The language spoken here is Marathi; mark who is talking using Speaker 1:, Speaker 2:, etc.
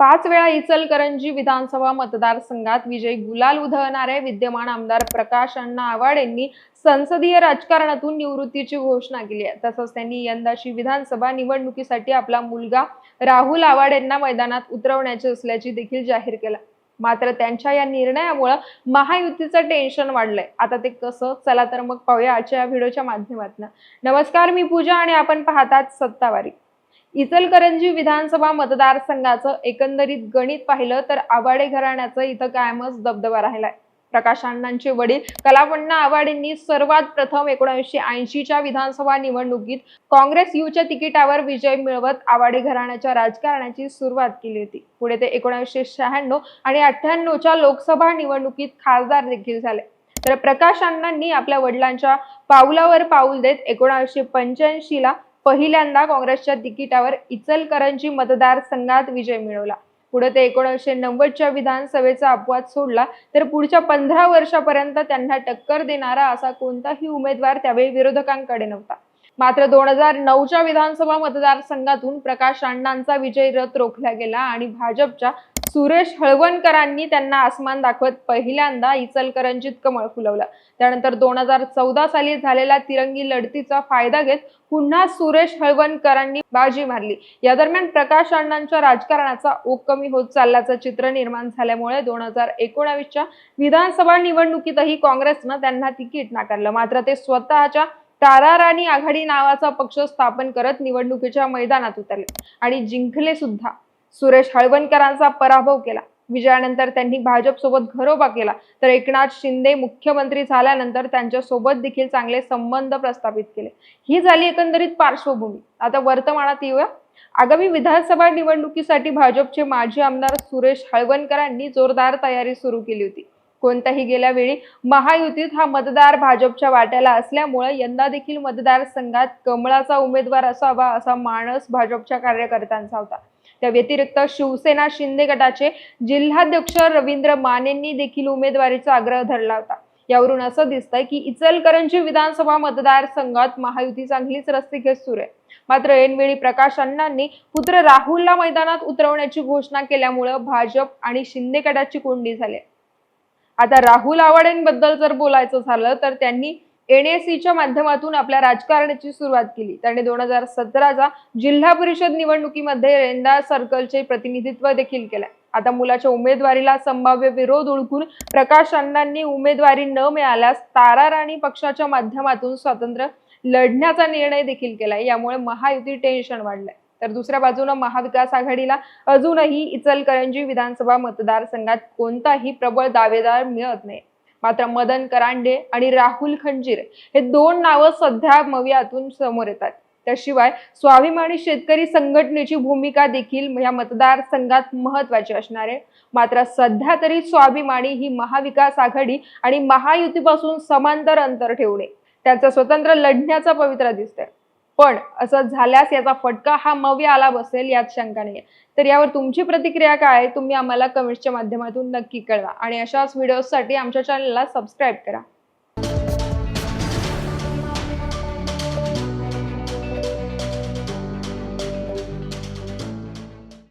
Speaker 1: पाच वेळा इचलकरंजी विधानसभा मतदारसंघात विजय गुलाल उधळणारे विद्यमान आमदार प्रकाश अण्णा आव्हाड यांनी संसदीय राजकारणातून निवृत्तीची घोषणा केली आहे. तसंच त्यांनी यंदाची विधानसभा निवडणुकीसाठी आपला मुलगा राहुल आव्हाड यांना मैदानात उतरवण्याचे असल्याची देखील जाहीर केला. मात्र त्यांच्या या निर्णयामुळं महायुतीचं टेन्शन वाढलंय. आता ते कसं? चला तर मग पाहूया आजच्या या व्हिडिओच्या माध्यमातून. नमस्कार मी पूजा आणि आपण पाहतात सत्तावारी. इचलकरंजी विधानसभा मतदारसंघाचं एकंदरीत गणित पाहिलं तर आवाडे घराण्याचं इथं कायमच दबदबा राहिलाय. प्रकाश अण्णांचे वडील कलावण्णा आवाडेंनी सर्वात प्रथम एकोणीसशे ऐंशीच्या विधानसभा निवडणुकीत काँग्रेस युच्या तिकिटावर विजय मिळवत आवाडे घराण्याच्या राजकारणाची सुरुवात केली होती. पुढे ते एकोणीसशे शहाण्णव आणि अठ्ठ्याण्णवच्या लोकसभा निवडणुकीत खासदार देखील झाले. तर प्रकाश अण्णांनी आपल्या वडिलांच्या पावलावर पाऊल देत एकोणीसशे पंच्याऐंशी ला पहिल्यांदा काँग्रेसच्या तिकिटावर इचलकरंजी मतदारसंघात विजय मिळवला. पुढे ते एकोणीसशे नव्वदच्या विधानसभेचा अपवाद सोडला तर पुढच्या पंधरा वर्षापर्यंत त्यांना टक्कर देणारा असा कोणताही उमेदवार त्यावेळी विरोधकांकडे नव्हता. मात्र दोन हजार नऊच्या विधानसभा मतदारसंघातून प्रकाश अण्णांचा विजय रथ रोखला गेला आणि भाजपच्या सुरेश हळवणकरांनी त्यांना आसमान दाखवत पहिल्यांदा इचलकरंजीत कमळ फुलवलं. त्यानंतर दोन हजार चौदा साली झालेल्या तिरंगी लढतीचा फायदा घेत पुन्हा सुरेश हळवणकरांनी बाजी मारली. या दरम्यान प्रकाश अण्णांच्या राजकारणाचा ओघ कमी होत चालल्याचं चित्र निर्माण झाल्यामुळे दोन हजार एकोणावीसच्या विधानसभा निवडणुकीतही काँग्रेसनं त्यांना तिकीट नाकारलं. मात्र ते स्वतःच्या ताराराणी आघाडी नावाचा पक्ष स्थापन करत निवडणुकीच्या मैदानात उतरले आणि जिंकले सुद्धा सुरेश हळवणकरांचा पराभव केला. विजयानंतर त्यांनी भाजप सोबत घरोबा केला. तर एकनाथ शिंदे मुख्यमंत्री झाल्यानंतर त्यांच्यासोबत देखील चांगले संबंध प्रस्थापित केले. ही झाली एकंदरीत पार्श्वभूमी. आता वर्तमानात येऊया. आगामी विधानसभा निवडणुकीसाठी भाजपचे माजी आमदार सुरेश हळवणकरांनी जोरदार तयारी सुरू केली होती. कोणत्याही गेल्या वेळी महायुतीत हा मतदार भाजपच्या वाट्याला असल्यामुळे यंदा देखील मतदारसंघात कमळाचा उमेदवार असावा असा मानस भाजपच्या कार्यकर्त्यांचा होता. त्या व्यतिरिक्त शिवसेना शिंदे गटाचे जिल्हाध्यक्ष रवींद्र मानेंनी देखील उमेदवारीचा आग्रह धरला होता. यावरून असं दिसतंय की इचलकरंजी विधानसभा मतदारसंघात महायुती चांगलीच रस्सीखेच सुरू आहे. मात्र ऐनवेळी प्रकाश अण्णांनी पुत्र राहुलला मैदानात उतरवण्याची घोषणा केल्यामुळं भाजप आणि शिंदे गटाची कोंडी झाली आता राहुल आवाडेंबद्दल जर बोलायचं झालं तर त्यांनी एनएसीच्या माध्यमातून आपल्या राजकारणाची सुरुवात केली. त्यांनी दोन हजार सतराचा जिल्हा परिषद निवडणुकीमध्ये रेंदा सर्कलचे प्रतिनिधित्व देखील केलंय. आता मुलाच्या उमेदवारीला संभाव्य विरोध ओळखून प्रकाश अण्णांनी उमेदवारी न मिळाल्यास तारा राणी पक्षाच्या माध्यमातून स्वातंत्र्य लढण्याचा निर्णय देखील केलाय. यामुळे महायुती टेन्शन वाढलंय. तर दुसऱ्या बाजूनं महाविकास आघाडीला अजूनही इचलकरंजी विधानसभा मतदारसंघात कोणताही प्रबळ दावेदार मिळत नाही. मात्र मदन करांडे आणि राहुल खंजीर हे दोन नावं सध्या मवियातून समोर येतात. त्याशिवाय स्वाभिमानी शेतकरी संघटनेची भूमिका देखील या मतदारसंघात महत्वाची असणार आहे. मात्र सध्या तरी स्वाभिमानी ही महाविकास आघाडी आणि महायुतीपासून समांतर अंतर ठेवणे त्यांचा स्वतंत्र लढण्याचा पवित्रा दिसतंय. पण असं झाल्यास याचा फटका हा मव्य आला बसेल यात शंका नाही तर यावर तुमची प्रतिक्रिया काय आहे तुम्ही आम्हाला कमेंट्सच्या माध्यमातून नक्की कळवा. आणि अशाच व्हिडिओसाठी आमच्या चॅनलला सबस्क्राईब करा.